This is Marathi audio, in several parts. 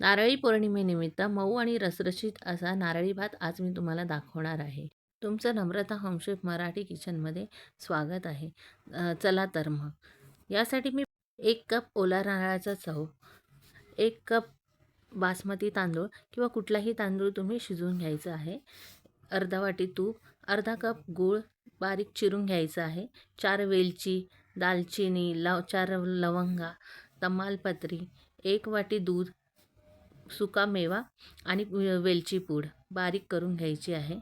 नारळी पौर्णिमेनिमित्त मऊ आणि रसरशीत असा नारळी भात आज मी तुम्हाला दाखवणार आहे. तुमचं नम्रता होमशेफ मराठी किचनमध्ये स्वागत आहे. चला तर मग. यासाठी मी एक कप ओला नारळाचा चव एक कप बासमती तांदूळ किंवा कुठलाही तांदूळ तुम्ही शिजवून घ्यायचा आहे. अर्धा वाटी तूप अर्धा कप गूळ बारीक चिरून घ्यायचं आहे. चार वेलची दालचिनी लव चार लवंगा तमालपत्री एक वाटी दूध सुका मेवा आणि वेलची पूड बारीक करून घ्यायची आहे.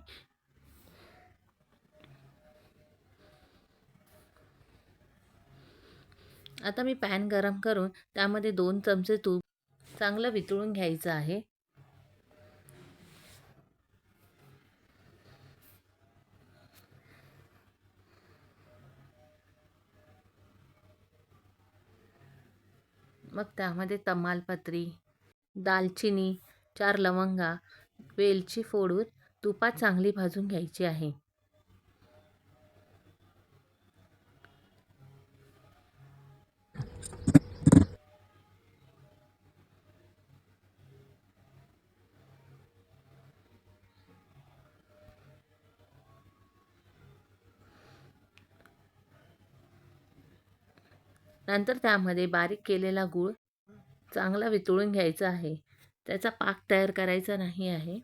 आता मी पॅन गरम करून त्यामध्ये दोन चमचे तूप चांगलं वितळून घ्यायचं आहे. मग त्यामध्ये तमालपत्री दालचिनी चार लवंगा वेलची फोडून तुपात चांगली भाजून घ्यायची आहे. नंतर त्यामध्ये बारीक केलेला गूळ चांगला वितळून घ्यायचा आहे. त्याचा पाक तयार करायचा नाही आहे.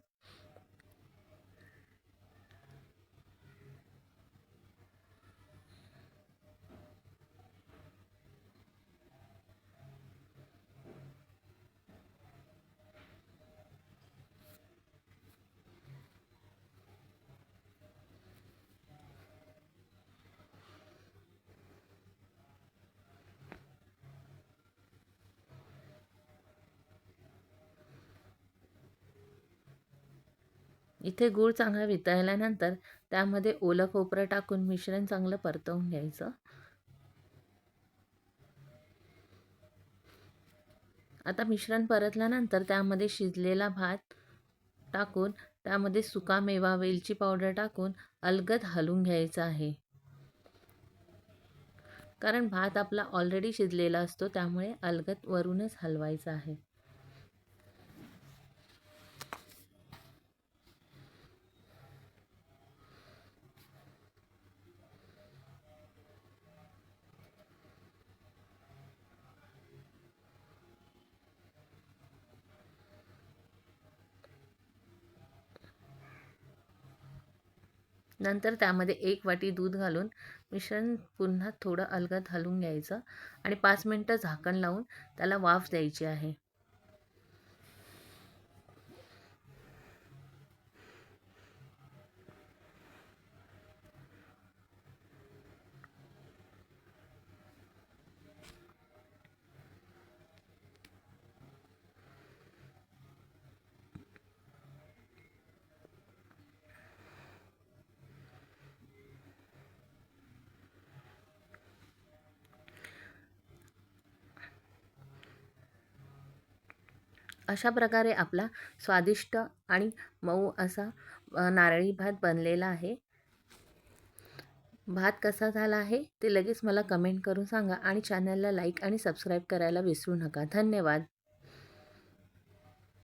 इथे गूळ चांगला वितळल्यानंतर त्यामध्ये ओलं खोबरं टाकून मिश्रण चांगलं परतवून घ्यायचं. आता मिश्रण परतल्यानंतर त्यामध्ये शिजलेला भात टाकून त्यामध्ये सुका मेवा वेलची पावडर टाकून अलगद हलवून घ्यायचा आहे. कारण भात आपला ऑलरेडी शिजलेला असतो त्यामुळे अलगद वरूनच हलवायचा आहे. नंतर त्यामध्ये एक वाटी दूध घालून मिश्रण पुन्हा थोडं अलगद हलवून घ्यायचं आणि पाच मिनटं झाकण लावून त्याला वाफ द्यायची आहे. अशा प्रकारे आपला स्वादिष्ट आणि मऊ असा नारळी भात बनलेला आहे. भात कसा झाला आहे ते लगेच मला कमेंट करून सांगा आणि चॅनलला लाईक आणि सबस्क्राईब करायला विसरू नका. धन्यवाद.